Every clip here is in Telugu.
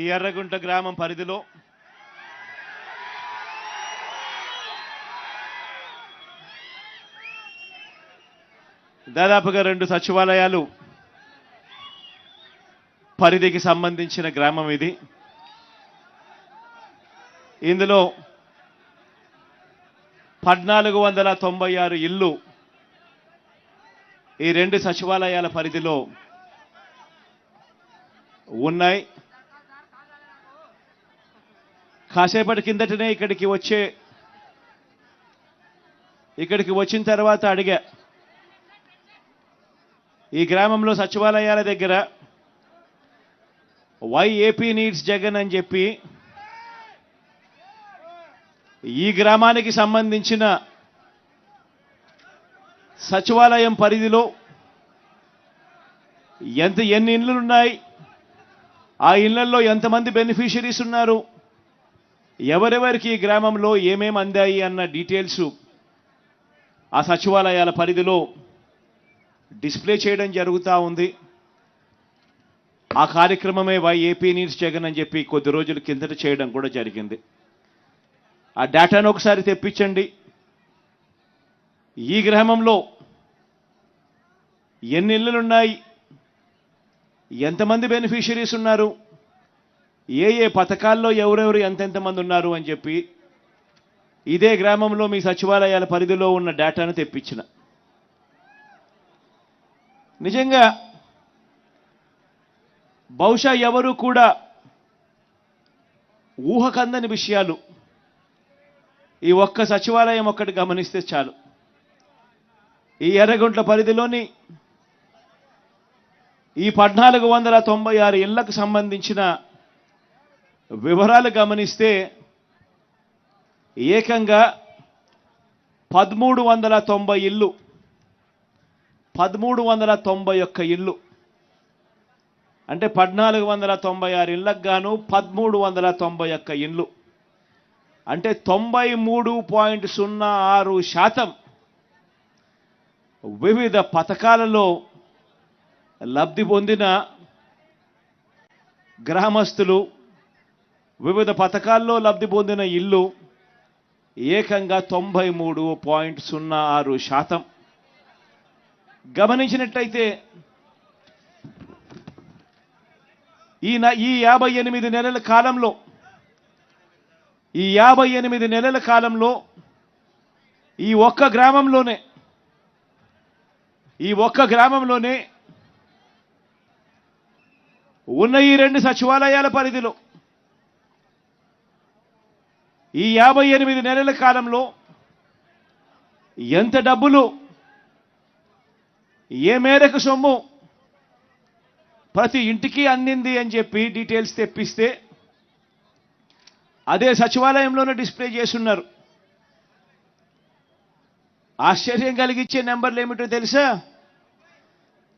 ఈ ఎర్రగుంట గ్రామం పరిధిలో దాదాపుగా రెండు సచివాలయాలు పరిధికి సంబంధించిన గ్రామం ఇది. ఇందులో పద్నాలుగు వందల తొంభై ఆరు ఇల్లు ఈ రెండు సచివాలయాల పరిధిలో ఉన్నాయి. కాసేపటి కిందటనే ఇక్కడికి వచ్చే ఇక్కడికి వచ్చిన తర్వాత అడిగా ఈ గ్రామంలో సచివాలయాల దగ్గర వై ఏపీ నీడ్స్ జగన్ అని చెప్పి ఈ గ్రామానికి సంబంధించిన సచివాలయం పరిధిలో ఎంత ఎన్ని ఇళ్ళు ఉన్నాయి ఆ ఇళ్ళలో ఎంతమంది బెనిఫిషరీస్ ఉన్నారు? ఎవరెవరికి ఈ గ్రామంలో ఏమేమి అందాయి అన్న డీటెయిల్స్ ఆ సచివాలయాల పరిధిలో డిస్ప్లే చేయడం జరుగుతూ ఉంది. ఆ కార్యక్రమమే వై ఏపీ నీడ్స్ జగన్ అని చెప్పి కొద్ది రోజుల కిందట చేయడం కూడా జరిగింది. ఆ డేటాను ఒకసారి తెప్పించండి. ఈ గ్రామంలో ఎన్ని ఇళ్ళు ఉన్నాయి ఎంతమంది బెనిఫిషరీస్ ఉన్నారు? ఏ ఏ పథకాల్లో ఎవరెవరు ఎంతెంతమంది ఉన్నారు అని చెప్పి ఇదే గ్రామంలో మీ సచివాలయాల పరిధిలో ఉన్న డేటాను తెప్పించిన. నిజంగా బహుశా ఎవరు కూడా ఊహకందని విషయాలు ఈ ఒక్క సచివాలయం ఒక్కటి గమనిస్తే చాలు. ఈ ఎర్రగుంట్ల పరిధిలోని ఈ పద్నాలుగు వందల తొంభై ఆరు ఇళ్ళకు సంబంధించిన వివరాలు గమనిస్తే ఏకంగా పదమూడు వందల తొంభై ఇల్లు పదమూడు వందల తొంభై ఒక్క ఇల్లు. అంటే పద్నాలుగు వందల తొంభై ఆరు ఇళ్ళకు గాను పదమూడు వందల తొంభై ఒక్క ఇల్లు. అంటే తొంభై మూడు పాయింట్ సున్నా ఆరు శాతం వివిధ పథకాలలో లబ్ధి పొందిన గ్రామస్తులు వివిధ పథకాల్లో లబ్ధి పొందిన ఇల్లు ఏకంగా తొంభై మూడు పాయింట్ సున్నా ఆరు శాతం. గమనించినట్టయితే ఈ న- ఈ యాభై ఎనిమిది నెలల కాలంలో ఈ యాభై ఎనిమిది నెలల కాలంలో ఈ ఒక్క గ్రామంలోనే ఈ ఒక్క గ్రామంలోనే ఉన్న ఈ రెండు సచివాలయాల పరిధిలో ఈ యాభై ఎనిమిది నెలల కాలంలో ఎంత డబ్బులు ఏ మేరకు సొమ్ము ప్రతి ఇంటికి అందింది అని చెప్పి డీటెయిల్స్ తెప్పిస్తే అదే సచివాలయంలోనే డిస్ప్లే చేస్తున్నారు. ఆశ్చర్యం కలిగించే నెంబర్లు ఏమిటో తెలుసా?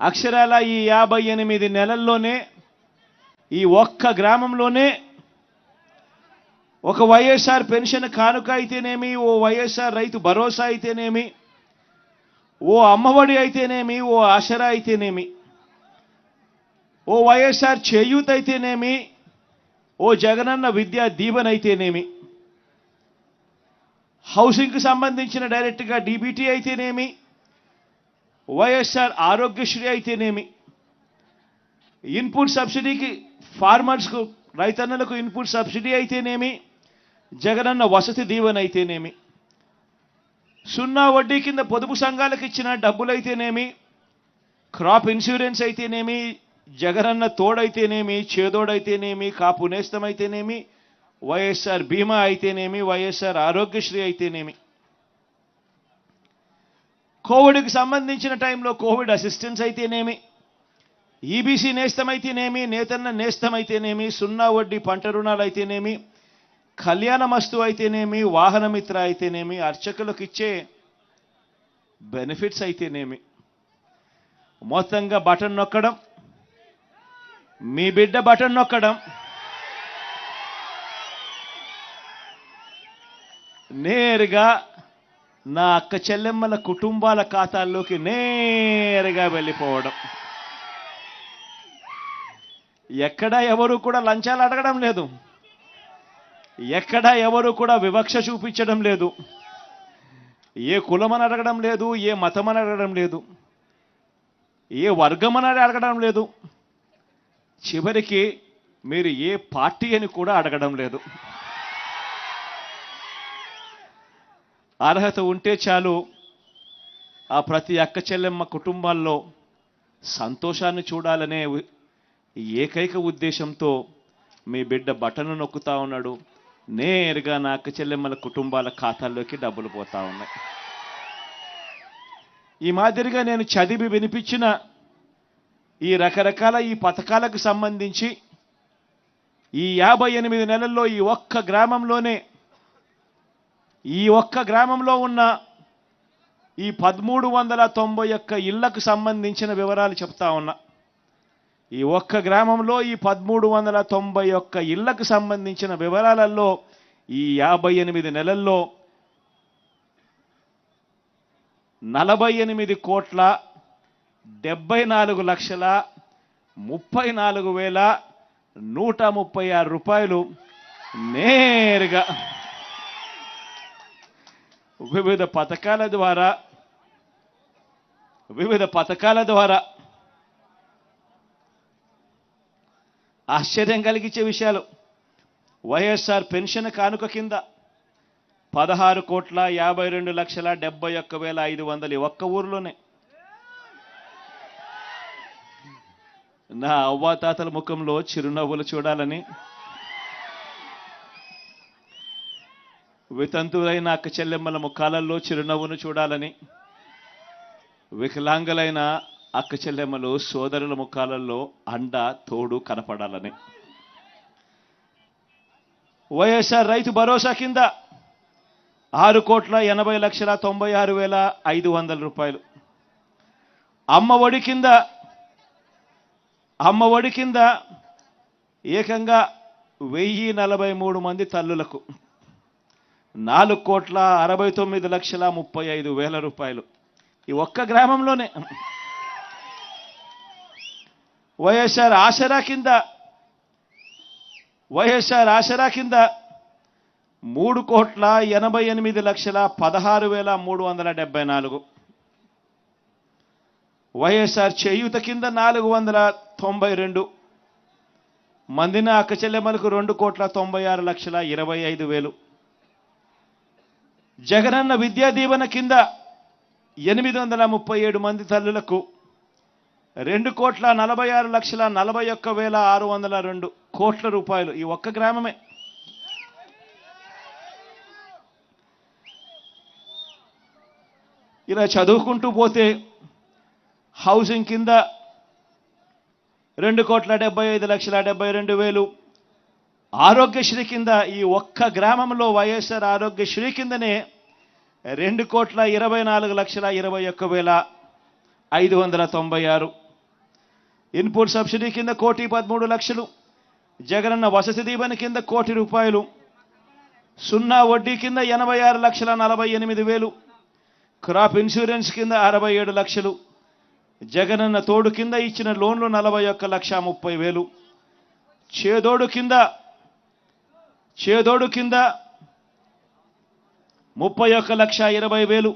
అక్షరాల ఈ యాభై ఎనిమిది నెలల్లోనే ఈ ఒక్క గ్రామంలోనే ఒక వైఎస్ఆర్ పెన్షన్ కానుక అయితేనేమి ఓ వైఎస్ఆర్ రైతు భరోసా అయితేనేమి ఓ అమ్మఒడి అయితేనేమి ఓ ఆసరా అయితేనేమి ఓ వైఎస్ఆర్ చేయూత్ అయితేనేమి ఓ జగనన్న విద్యా దీవెన అయితేనేమి హౌసింగ్కి సంబంధించిన డైరెక్ట్గా డీబీటీ అయితేనేమి వైఎస్ఆర్ ఆరోగ్యశ్రీ అయితేనేమి ఇన్పుట్ సబ్సిడీకి ఫార్మర్స్కు రైతన్నలకు ఇన్పుట్ సబ్సిడీ అయితేనేమి జగనన్న వసతి దీవెన అయితేనేమి సున్నా వడ్డీ కింద పొదుపు సంఘాలకు ఇచ్చిన డబ్బులైతేనేమి? క్రాప్ ఇన్సూరెన్స్ అయితేనేమి? జగనన్న తోడైతేనేమి? చేదోడైతేనేమి? కాపు నేస్తమైతేనేమి? వైఎస్ఆర్ బీమా అయితేనేమి? వైఎస్ఆర్ ఆరోగ్యశ్రీ అయితేనేమి? కోవిడ్కి సంబంధించిన టైంలో కోవిడ్ అసిస్టెన్స్ అయితేనేమి? ఈబీసీ నేస్తమైతేనేమి? నేతన్న నేస్తమైతేనేమి? సున్నా వడ్డీ పంట రుణాలు అయితేనేమి కళ్యాణమస్తు అయితేనేమి వాహనమిత్ర అయితేనేమి అర్చకులకు ఇచ్చే బెనిఫిట్స్ అయితేనేమి. మొత్తంగా బటన్ నొక్కడం మీ బిడ్డ బటన్ నొక్కడం నేరుగా నా అక్క చెల్లెమ్మల కుటుంబాల ఖాతాల్లోకి నేరుగా వెళ్ళిపోవడం. ఎక్కడ ఎవరు కూడా లంచాలు అడగడం లేదు. ఎక్కడ ఎవరు కూడా వివక్ష చూపించడం లేదు. ఏ కులమని అడగడం లేదు ఏ మతమని అడగడం లేదు ఏ వర్గమని అడగడం లేదు. చివరికి మీరు ఏ పార్టీ అని కూడా అడగడం లేదు. అర్హత ఉంటే చాలు ఆ ప్రతి అక్క చెల్లెమ్మ కుటుంబాల్లో సంతోషాన్ని చూడాలనే ఏకైక ఉద్దేశంతో మీ బిడ్డ బటను నొక్కుతా ఉన్నాడు. నేరుగా నా అక్క చెల్లెమ్మల కుటుంబాల ఖాతాల్లోకి డబ్బులు పోతా ఉన్నాయి. ఈ మాదిరిగా నేను చదివి వినిపించిన ఈ రకరకాల ఈ పథకాలకు సంబంధించి ఈ యాభై ఎనిమిది నెలల్లో ఈ ఒక్క గ్రామంలోనే ఈ ఒక్క గ్రామంలో ఉన్న ఈ పదమూడు వందల తొంభై ఒక్క ఇళ్ళకు సంబంధించిన వివరాలు చెప్తా ఉన్నా. ఈ ఒక్క గ్రామంలో ఈ పదమూడు వందల తొంభై ఒక్క ఇళ్ళకు సంబంధించిన వివరాలలో ఈ యాభై ఎనిమిది నెలల్లో నలభై ఎనిమిది కోట్ల డెబ్బై నాలుగు లక్షల ముప్పై నాలుగు వేల నూట ముప్పై ఆరు రూపాయలు నేరుగా వివిధ పథకాల ద్వారా వివిధ పథకాల ద్వారా ఆశ్చర్యం కలిగించే విషయాలు. వైఎస్ఆర్ పెన్షన్ కానుక కింద పదహారు కోట్ల యాభై రెండు లక్షల డెబ్బై ఒక్క వేల ఐదు వందలు ఒక్క ఊరిలోనే. నా అవ్వాతాతల ముఖంలో చిరునవ్వులు చూడాలని. వితంతువులైన అక్క చెల్లెమ్మల ముఖాలలో చిరునవ్వును చూడాలని. వికలాంగులైన అక్క చెల్లెమ్మలు సోదరుల ముఖాలలో అండ తోడు కనపడాలని. వైఎస్ఆర్ రైతు భరోసా కింద ఆరు కోట్ల ఎనభై లక్షల తొంభై ఆరు వేల ఐదు వందల రూపాయలు. అమ్మ ఒడి కింద అమ్మ ఒడి కింద ఏకంగా వెయ్యి నలభై మూడు మంది తల్లులకు నాలుగు కోట్ల అరవై తొమ్మిది లక్షల ముప్పై ఐదు వేల రూపాయలు. ఈ ఒక్క గ్రామంలోనే. వైఎస్ఆర్ ఆసరా కింద వైఎస్ఆర్ ఆసరా కింద మూడు కోట్ల ఎనభై ఎనిమిది లక్షల పదహారు వేల మూడు వందల డెబ్బై నాలుగు. వైఎస్ఆర్ చేయూత కింద నాలుగు వందల తొంభై రెండు. మందిన అక్కచెల్లెమ్మలకు రెండు కోట్ల తొంభై ఆరు లక్షల ఇరవై ఐదు వేలు. జగనన్న విద్యా దీవెన కింద ఎనిమిది వందల ముప్పై ఏడు మంది తల్లులకు రెండు కోట్ల నలభై ఆరు లక్షల నలభై ఒక్క వేల ఆరు వందల రెండు కోట్ల రూపాయలు ఈ ఒక్క గ్రామమే. ఇలా చదువుకుంటూ పోతే హౌసింగ్ కింద రెండు కోట్ల డెబ్బై ఐదు లక్షల డెబ్బై రెండు వేలు. ఆరోగ్యశ్రీ కింద ఈ ఒక్క గ్రామంలో వైఎస్ఆర్ ఆరోగ్యశ్రీ కిందనే రెండు కోట్ల ఇరవై నాలుగు లక్షల ఇరవై ఒక్క వేల ఐదు వందల తొంభై ఆరు. ఇన్పుట్ సబ్సిడీ కింద కోటి పదమూడు లక్షలు జగనన్న వసతి దీవెన కింద కోటి రూపాయలు సున్నా వడ్డీ కింద ఎనభై ఆరు లక్షల నలభై ఎనిమిది వేలు క్రాప్ ఇన్సూరెన్స్ కింద అరవై ఏడు లక్షలు జగనన్న తోడు కింద ఇచ్చిన లోన్లు నలభై ఒక్క లక్ష ముప్పై వేలు. చేదోడు కింద చేదోడు కింద ముప్పై ఒక్క లక్ష ఇరవై వేలు.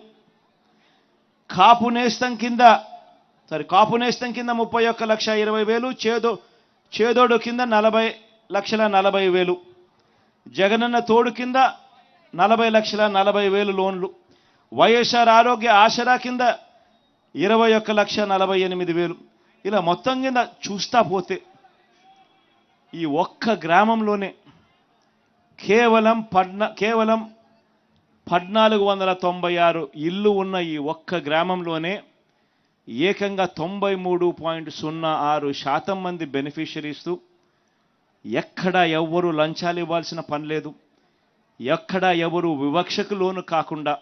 కాపు నేస్తం కింద సారీ కాపు నేస్తం కింద ముప్పై ఒక్క లక్ష ఇరవై వేలు చేదో చేదోడు కింద నలభై లక్షల నలభై వేలు జగనన్న తోడు కింద నలభై లక్షల నలభై వేలు లోన్లు వైఎస్ఆర్ ఆరోగ్య ఆసరా కింద ఇరవై ఒక్క లక్ష నలభై ఎనిమిది వేలు. ఇలా మొత్తం కింద చూస్తా పోతే ఈ ఒక్క గ్రామంలోనే కేవలం పద్నా కేవలం పద్నాలుగు వందల తొంభై ఆరు ఇల్లు ఉన్న ఈ ఒక్క గ్రామంలోనే ఏకంగా తొంభై మూడు పాయింట్ సున్నా ఆరు శాతం మంది బెనిఫిషరీస్తూ ఎక్కడ ఎవ్వరు లంచాలు ఇవ్వాల్సిన పని లేదు. ఎక్కడ ఎవరు వివక్షకు లోను కాకుండా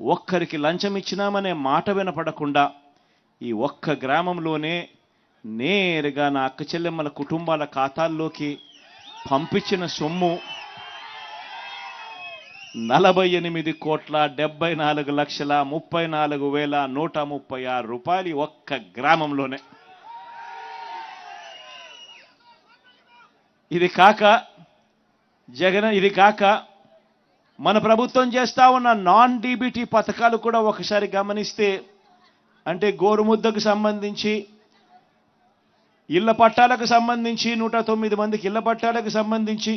ఒక్కరికి లంచం ఇచ్చినామనే మాట వినపడకుండా ఈ ఒక్క గ్రామంలోనే నేరుగా నా అక్క చెల్లెమ్మల కుటుంబాల ఖాతాల్లోకి పంపించిన సొమ్ము నలభై ఎనిమిది కోట్ల డెబ్బై నాలుగు లక్షల ముప్పై నాలుగు వేల నూట ముప్పై ఆరు రూపాయలు ఒక్క గ్రామంలోనే. ఇది కాక జగన్ ఇది కాక మన ప్రభుత్వం చేస్తా ఉన్న నాన్ డీబీటీ పథకాలు కూడా ఒకసారి గమనిస్తే అంటే గోరుముద్దకు సంబంధించి ఇళ్ళ పట్టాలకు సంబంధించి నూట తొమ్మిది మందికి ఇళ్ళ పట్టాలకు సంబంధించి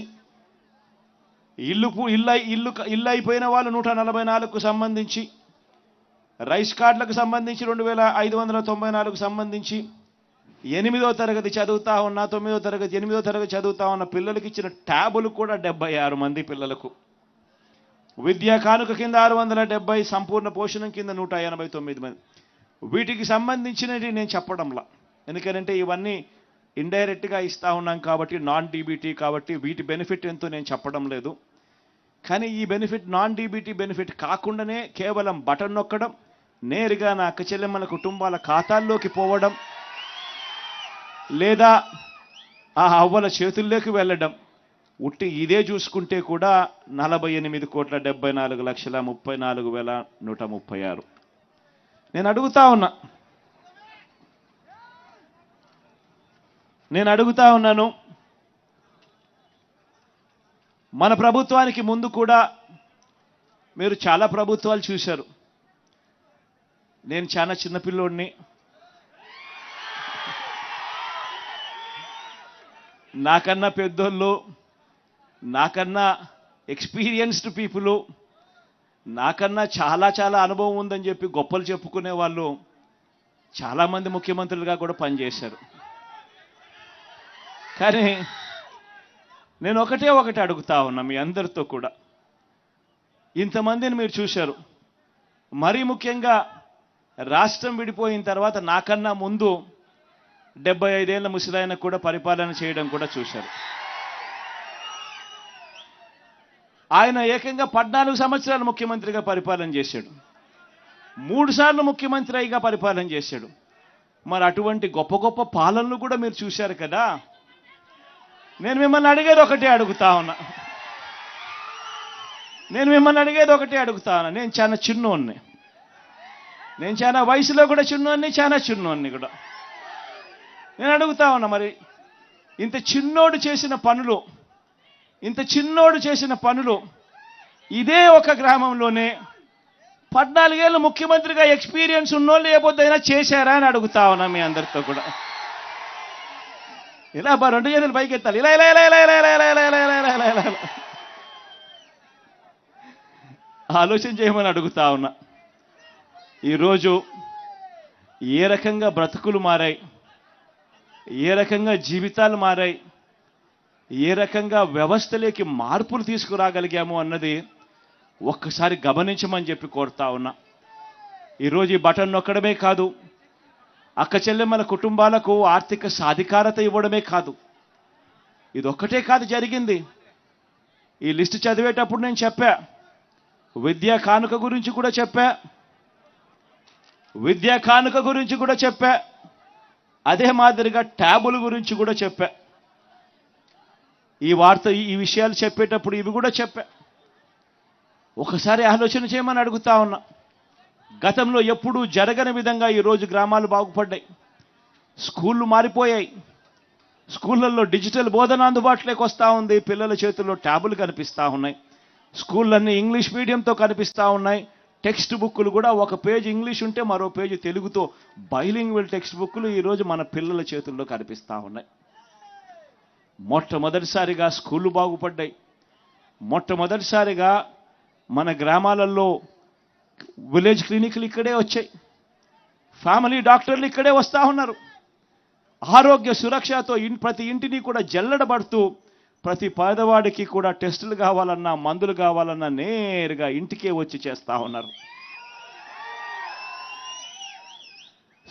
ఇల్లు ఇల్లు ఇల్లు ఇల్లు అయిపోయిన వాళ్ళు నూట నలభై నాలుగుకు సంబంధించి రైస్ కార్డులకు సంబంధించి రెండు వేల ఐదు వందల తొంభై నాలుగుకు సంబంధించి ఎనిమిదో తరగతి చదువుతా ఉన్న తొమ్మిదో తరగతి ఎనిమిదో తరగతి చదువుతా ఉన్న పిల్లలకి ఇచ్చిన ట్యాబులు కూడా డెబ్బై ఆరు మంది పిల్లలకు. విద్యా కానుక కింద ఆరు వందల డెబ్బై సంపూర్ణ పోషణం కింద నూట ఎనభై తొమ్మిది మంది. వీటికి సంబంధించినవి నేను చెప్పడంలా. ఎందుకంటే ఇవన్నీ ఇండైరెక్ట్గా ఇస్తూ ఉన్నాం కాబట్టి నాన్ డీబీటీ కాబట్టి వీటి బెనిఫిట్ ఎంతో నేను చెప్పడం లేదు. కానీ ఈ బెనిఫిట్ నాన్ డీబీటీ బెనిఫిట్ కాకుండానే కేవలం బటన్ నొక్కడం నేరుగా నా అక్కచెల్లెమ్మల కుటుంబాల ఖాతాల్లోకి పోవడం లేదా ఆ అవ్వల చేతుల్లోకి వెళ్ళడం ఉట్టి ఇదే చూసుకుంటే కూడా నలభై ఎనిమిది కోట్ల డెబ్బై నాలుగు లక్షల ముప్పై నాలుగు వేల నూట ముప్పై ఆరు. నేను అడుగుతా ఉన్నా నేను అడుగుతా ఉన్నాను మన ప్రభుత్వానికి ముందు కూడా మీరు చాలా ప్రభుత్వాలు చూశారు. నేను చాలా చిన్నపిల్లోడిని నాకన్నా పెద్దోళ్ళు నాకన్నా ఎక్స్పీరియన్స్డ్ పీపుల్ నాకన్నా చాలా చాలా అనుభవం ఉందని చెప్పి గొప్పలు చెప్పుకునే వాళ్ళు చాలామంది ముఖ్యమంత్రులుగా కూడా పనిచేశారు. కానీ నేను ఒకటే ఒకటి అడుగుతా ఉన్నా మీ అందరితో కూడా. ఇంతమందిని మీరు చూశారు. మరీ ముఖ్యంగా రాష్ట్రం విడిపోయిన తర్వాత నాకన్నా ముందు డెబ్బై ఐదేళ్ళ ముసలాయన కూడా పరిపాలన చేయడం కూడా చూశారు. ఆయన ఏకంగా పద్నాలుగు సంవత్సరాలు ముఖ్యమంత్రిగా పరిపాలన చేశాడు. మూడుసార్లు ముఖ్యమంత్రి అయిగా పరిపాలన చేశాడు. మరి అటువంటి గొప్ప గొప్ప పాలనలు కూడా మీరు చూశారు కదా? నేను మిమ్మల్ని అడిగేది ఒకటే అడుగుతా ఉన్నా. నేను మిమ్మల్ని అడిగేది ఒకటే అడుగుతా ఉన్నా. నేను చాలా చిన్నోన్ని నేను చాలా వయసులో కూడా చిన్నోన్ని చాలా చిన్నోన్ని కూడా. నేను అడుగుతా ఉన్నా మరి ఇంత చిన్నోడు చేసిన పనులు ఇంత చిన్నోడు చేసిన పనులు ఇదే ఒక గ్రామంలోనే పద్నాలుగేళ్ళు ముఖ్యమంత్రిగా ఎక్స్పీరియన్స్ ఉన్నోళ్ళు లేకపోతే చేశారా అని అడుగుతా ఉన్నా మీ అందరితో కూడా. ఇలా బా రెండు చేతులు పైకి ఎత్తాలి ఇలా ఇలా ఇలా ఇలా ఇలా ఇలా ఇలా ఇలా ఇలా ఇలా ఇలా ఇలా ఇలా. ఆలోచన చేయమని అడుగుతా ఉన్నా ఈరోజు ఏ రకంగా బ్రతుకులు మారాయి ఏ రకంగా జీవితాలు మారాయి ఏ రకంగా వ్యవస్థలోకి మార్పులు తీసుకురాగలిగాము అన్నది ఒక్కసారి గమనించమని చెప్పి కోరుతా ఉన్నా ఈరోజు ఈ బటన్ నొక్కడమే కాదు అక్క చెల్లెమ్మల కుటుంబాలకు ఆర్థిక సాధికారత ఇవ్వడమే కాదు. ఇదొక్కటే కాదు జరిగింది. ఈ లిస్ట్ చదివేటప్పుడు నేను చెప్పా. విద్యా కానుక గురించి కూడా చెప్పా. విద్యా కానుక గురించి కూడా చెప్పా. అదే మాదిరిగా ట్యాబుల గురించి కూడా చెప్పా. ఈ వార్త ఈ- ఈ విషయాలు చెప్పేటప్పుడు ఇవి కూడా చెప్పా. ఒకసారి ఆలోచన చేయమని అడుగుతా ఉన్నా. గతంలో ఎప్పుడూ జరగని విధంగా ఈరోజు గ్రామాలు బాగుపడ్డాయి. స్కూళ్ళు మారిపోయాయి. స్కూళ్ళల్లో డిజిటల్ బోధన అందుబాటులోకి వస్తూ ఉంది. పిల్లల చేతుల్లో ట్యాబులు కనిపిస్తూ ఉన్నాయి. స్కూళ్ళన్నీ ఇంగ్లీష్ మీడియంతో కనిపిస్తూ ఉన్నాయి. టెక్స్ట్ బుక్కులు కూడా ఒక పేజ్ ఇంగ్లీష్ ఉంటే మరో పేజీ తెలుగుతో బైలింగ్వల్ టెక్స్ట్ బుక్కులు ఈరోజు మన పిల్లల చేతుల్లో కనిపిస్తూ ఉన్నాయి. మొట్టమొదటిసారిగా స్కూళ్ళు బాగుపడ్డాయి. మొట్టమొదటిసారిగా మన గ్రామాలలో విలేజ్ క్లినిక్లు ఇక్కడే వచ్చాయి. ఫ్యామిలీ డాక్టర్లు ఇక్కడే వస్తూ ఉన్నారు. ఆరోగ్య సురక్షతో ఇన్ ప్రతి ఇంటిని కూడా జల్లడబడుతూ ప్రతి పేదవాడికి కూడా టెస్టులు కావాలన్నా మందులు కావాలన్నా నేరుగా ఇంటికే వచ్చి చేస్తా ఉన్నారు.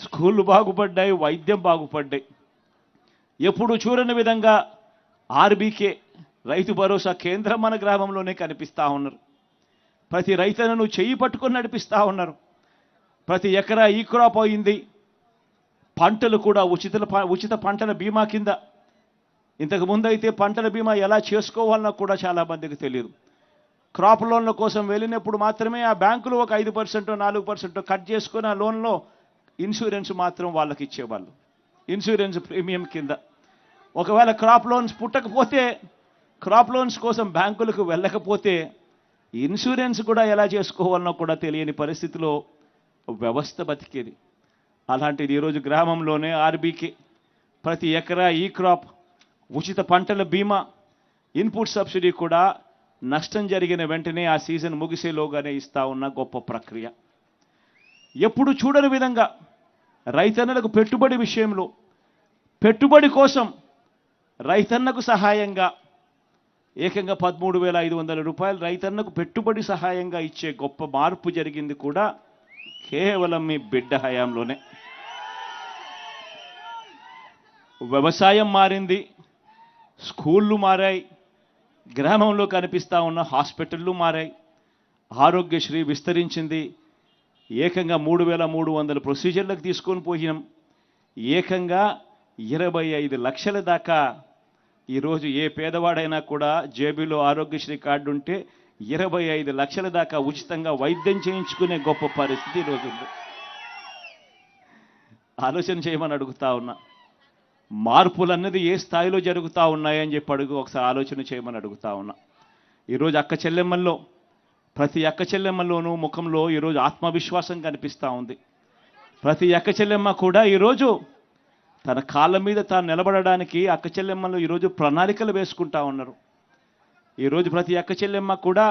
స్కూళ్ళు బాగుపడ్డాయి వైద్యం బాగుపడ్డాయి. ఎప్పుడు చూడని విధంగా ఆర్బీకే రైతు భరోసా కేంద్రం మన గ్రామంలోనే కనిపిస్తా ఉన్నారు. ప్రతి రైతులను చెయ్యి పట్టుకొని నడిపిస్తూ ఉన్నారు. ప్రతి ఎకరా ఈ క్రాప్ అయింది పంటలు కూడా ఉచిత ఉచిత పంటల బీమా కింద. ఇంతకు అయితే పంటల బీమా ఎలా చేసుకోవాలన్నా కూడా చాలా మందికి తెలియదు క్రాప్ లోన్ల కోసం వెళ్ళినప్పుడు మాత్రమే ఆ బ్యాంకులు ఒక ఐదు పర్సెంట్ నాలుగు పర్సెంట్ కట్ చేసుకుని ఆ లోన్లో ఇన్సూరెన్స్ మాత్రం వాళ్ళకి ఇచ్చేవాళ్ళు. ఇన్సూరెన్స్ ప్రీమియం కింద. ఒకవేళ క్రాప్ లోన్స్ పుట్టకపోతే క్రాప్ లోన్స్ కోసం బ్యాంకులకు వెళ్ళకపోతే ఇన్సూరెన్స్ కూడా ఎలా చేసుకోవాలనో కూడా తెలియని పరిస్థితిలో వ్యవస్థ బతికేది. అలాంటిది ఈరోజు గ్రామంలోనే ఆర్బీకే ప్రతి ఎకరా ఈ క్రాప్ ఉచిత పంటల బీమా ఇన్పుట్ సబ్సిడీ కూడా నష్టం జరిగిన వెంటనే ఆ సీజన్ ముగిసేలోగానే ఇస్తా ఉన్న గొప్ప ప్రక్రియ. ఎప్పుడు చూడని విధంగా రైతన్నలకు పెట్టుబడి విషయంలో పెట్టుబడి కోసం రైతన్నకు సహాయంగా ఏకంగా పదమూడు వేల ఐదు వందల రూపాయలు రైతన్నకు పెట్టుబడి సహాయంగా ఇచ్చే గొప్ప మార్పు జరిగింది కూడా కేవలం మీ బిడ్డ హయాంలోనే. వ్యవసాయం మారింది స్కూళ్ళు మారాయి గ్రామంలో కనిపిస్తా ఉన్న హాస్పిటళ్ళు మారాయి ఆరోగ్యశ్రీ విస్తరించింది ఏకంగా మూడు వేల మూడు వందల ప్రొసీజర్లకు తీసుకొని పోయినాం ఏకంగా ఇరవై ఐదు లక్షల దాకా ఈరోజు ఏ పేదవాడైనా కూడా జేబీలో ఆరోగ్యశ్రీ కార్డు ఉంటే ఇరవై ఐదు లక్షల దాకా ఉచితంగా వైద్యం చేయించుకునే గొప్ప పరిస్థితి ఈరోజు ఉంది. ఆలోచన చేయమని అడుగుతా ఉన్నా. మార్పులు అన్నది ఏ స్థాయిలో జరుగుతూ ఉన్నాయని చెప్పి అడుగు ఒకసారి ఆలోచన చేయమని అడుగుతా ఉన్నా. ఈరోజు అక్క చెల్లెమ్మల్లో ప్రతి అక్క చెల్లెమ్మలోనూ ముఖంలో ఈరోజు ఆత్మవిశ్వాసం కనిపిస్తూ ఉంది. ప్రతి అక్క చెల్లెమ్మ కూడా ఈరోజు తన కాళ్ళ మీద తాను నిలబడడానికి అక్క చెల్లెమ్మలు ఈరోజు ప్రణాళికలు వేసుకుంటా ఉన్నారు. ఈరోజు ప్రతి అక్క చెల్లెమ్మ కూడా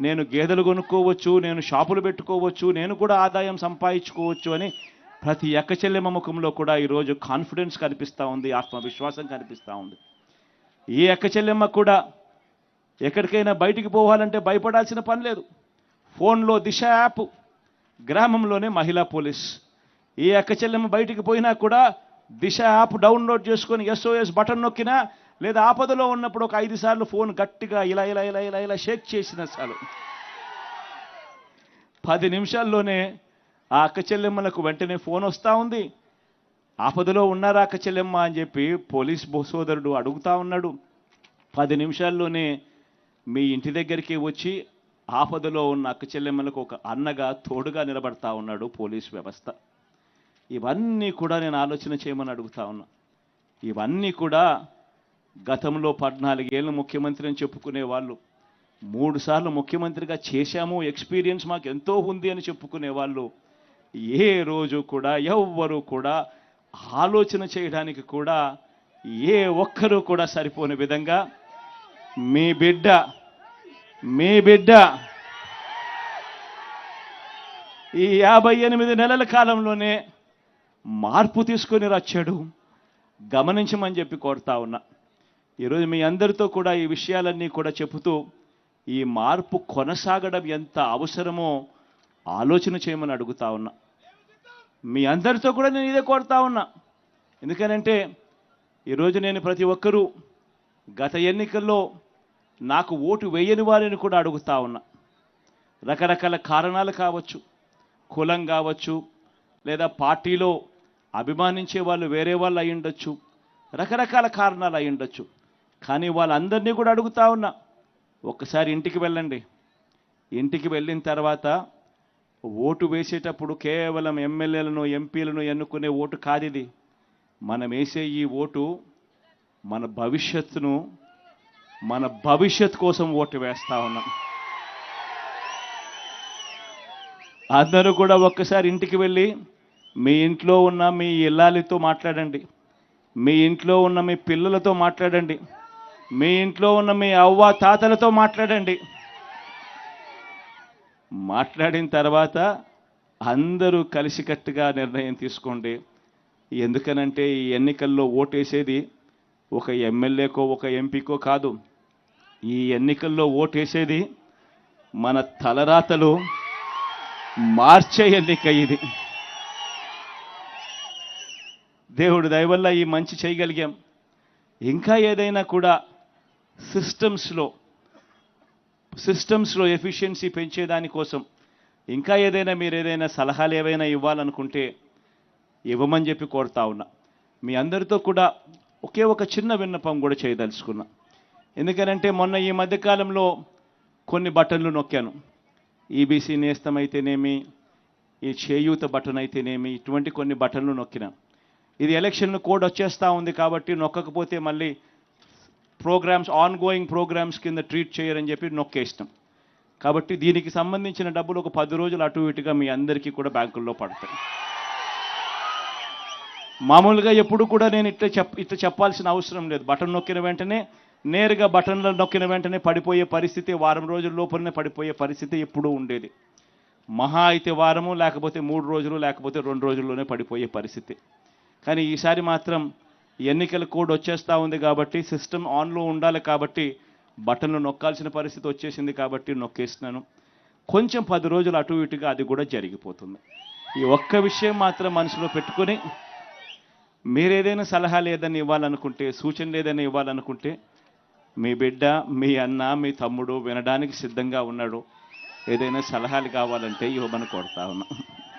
నేను గేదెలు కొనుక్కోవచ్చు నేను షాపులు పెట్టుకోవచ్చు నేను కూడా ఆదాయం సంపాదించుకోవచ్చు అని ప్రతి అక్క చెల్లెమ్మ ముఖంలో కూడా ఈరోజు కాన్ఫిడెన్స్ కనిపిస్తూ ఉంది ఆత్మవిశ్వాసం కనిపిస్తూ ఉంది. ఈ అక్క చెల్లెమ్మ కూడా ఎక్కడికైనా బయటికి పోవాలంటే భయపడాల్సిన పని లేదు. ఫోన్లో దిశ యాప్ గ్రామంలోనే మహిళా పోలీస్. ఈ అక్క చెల్లెమ్మ బయటికి పోయినా కూడా దిశ యాప్ డౌన్లోడ్ చేసుకొని ఎస్ఓఎస్ బటన్ నొక్కినా లేదా ఆపదలో ఉన్నప్పుడు ఒక ఐదు సార్లు ఫోన్ గట్టిగా ఇలా ఇలా ఇలా ఇలా ఇలా షేక్ చేసిన చాలు. పది నిమిషాల్లోనే ఆ అక్క చెల్లెమ్మలకు వెంటనే ఫోన్ వస్తూ ఉంది. ఆపదలో ఉన్నారా అక్క చెల్లెమ్మ అని చెప్పి పోలీస్ సోదరుడు అడుగుతా ఉన్నాడు. పది నిమిషాల్లోనే మీ ఇంటి దగ్గరికి వచ్చి ఆపదలో ఉన్న అక్క చెల్లెమ్మలకు ఒక అన్నగా తోడుగా నిలబడతా ఉన్నాడు పోలీస్ వ్యవస్థ. ఇవన్నీ కూడా నేను ఆలోచన చేయమని అడుగుతా ఉన్నా. ఇవన్నీ కూడా గతంలో పద్నాలుగేళ్ళు ముఖ్యమంత్రి అని చెప్పుకునే వాళ్ళు మూడుసార్లు ముఖ్యమంత్రిగా చేశాము ఎక్స్పీరియన్స్ మాకు ఎంతో ఉంది అని చెప్పుకునే వాళ్ళు ఏ రోజు కూడా ఎవ్వరూ కూడా ఆలోచన చేయడానికి కూడా ఏ ఒక్కరూ కూడా సరిపోని విధంగా మీ బిడ్డ మీ బిడ్డ ఈ యాభై ఎనిమిది నెలల కాలంలోనే మార్పు తీసుకొని వచ్చాడు గమనించమని చెప్పి కోరుతా ఉన్నా. ఈరోజు మీ అందరితో కూడా ఈ విషయాలన్నీ కూడా చెబుతూ ఈ మార్పు కొనసాగడం ఎంత అవసరమో ఆలోచన చేయమని అడుగుతా ఉన్నా. మీ అందరితో కూడా నేను ఇదే కోరుతా ఉన్నా. ఎందుకనంటే ఈరోజు నేను ప్రతి ఒక్కరూ గత ఎన్నికల్లో నాకు ఓటు వేయని వారిని కూడా అడుగుతా ఉన్నా. రకరకాల కారణాలు కావచ్చు కులం కావచ్చు లేదా పార్టీలో అభిమానించే వాళ్ళు వేరే వాళ్ళు అయి ఉండొచ్చు. రకరకాల కారణాలు అయి ఉండొచ్చు. కానీ వాళ్ళందరినీ కూడా అడుగుతా ఉన్నా ఒక్కసారి ఇంటికి వెళ్ళండి. ఇంటికి వెళ్ళిన తర్వాత ఓటు వేసేటప్పుడు కేవలం ఎమ్మెల్యేలను ఎంపీలను ఎన్నుకునే ఓటు కాదు ఇది మనం వేసే ఈ ఓటు మన భవిష్యత్తును మన భవిష్యత్ కోసం ఓటు వేస్తా ఉన్నాం. అందరూ కూడా ఒక్కసారి ఇంటికి వెళ్ళి మీ ఇంట్లో ఉన్న మీ ఇల్లాలితో మాట్లాడండి. మీ ఇంట్లో ఉన్న మీ పిల్లలతో మాట్లాడండి. మీ ఇంట్లో ఉన్న మీ అవ్వ తాతలతో మాట్లాడండి. మాట్లాడిన తర్వాత అందరూ కలిసికట్టుగా నిర్ణయం తీసుకోండి. ఎందుకనంటే ఈ ఎన్నికల్లో ఓటేసేది ఒక ఎమ్మెల్యేకో ఒక ఎంపీకో కాదు. ఈ ఎన్నికల్లో ఓటేసేది మన తలరాతలు మార్చే ఎన్నిక ఇది. దేవుడు దయవల్ల ఈ మంచి చేయగలిగాం. ఇంకా ఏదైనా కూడా సిస్టమ్స్లో సిస్టమ్స్లో ఎఫిషియన్సీ పెంచేదానికోసం ఇంకా ఏదైనా మీరు ఏదైనా సలహాలు ఏవైనా ఇవ్వాలనుకుంటే ఇవ్వమని చెప్పి కోరుతా ఉన్నా. మీ అందరితో కూడా ఒకే ఒక చిన్న విన్నపం కూడా చేయదలుచుకున్నా. ఎందుకనంటే మొన్న ఈ మధ్యకాలంలో కొన్ని బటన్లు నొక్కాను. ఈబీసీ నేస్తం అయితేనేమి ఈ చేయూత బటన్ అయితేనేమి ఇటువంటి కొన్ని బటన్లు నొక్కినాను ఇది ఎలక్షన్ కోడ్ వచ్చేస్తూ ఉంది కాబట్టి నొక్కకపోతే మళ్ళీ ప్రోగ్రామ్స్ ఆన్ గోయింగ్ ప్రోగ్రామ్స్ కింద ట్రీట్ చేయరని చెప్పి నొక్కేస్తాం. కాబట్టి దీనికి సంబంధించిన డబ్బులు ఒక పది రోజులు అటు ఇటుగా మీ అందరికీ కూడా బ్యాంకుల్లో పడతాయి. మామూలుగా ఎప్పుడు కూడా నేను ఇట్లా చెప్ ఇట్లా చెప్పాల్సిన అవసరం లేదు. బటన్ నొక్కిన వెంటనే నేరుగా బటన్లు నొక్కిన వెంటనే పడిపోయే పరిస్థితి వారం రోజుల లోపలనే పడిపోయే పరిస్థితి ఎప్పుడూ ఉండేది. మహా అయితే వారము లేకపోతే మూడు రోజులు లేకపోతే రెండు రోజుల్లోనే పడిపోయే పరిస్థితి. కానీ ఈసారి మాత్రం ఎన్నికల కోడ్ వచ్చేస్తూ ఉంది కాబట్టి సిస్టమ్ ఆన్లో ఉండాలి కాబట్టి బటన్లు నొక్కాల్సిన పరిస్థితి వచ్చేసింది కాబట్టి నొక్కేస్తున్నాను కొంచెం పది రోజులు అటు ఇటుగా అది కూడా జరిగిపోతుంది. ఈ ఒక్క విషయం మాత్రం మనసులో పెట్టుకొని మీరేదైనా సలహాలు ఏదైనా ఇవ్వాలనుకుంటే సూచనలు ఏదైనా ఇవ్వాలనుకుంటే మీ బిడ్డ మీ అన్న మీ తమ్ముడు వినడానికి సిద్ధంగా ఉన్నాడు. ఏదైనా సలహాలు కావాలంటే ఇవ్వమని కోరుతా ఉన్నా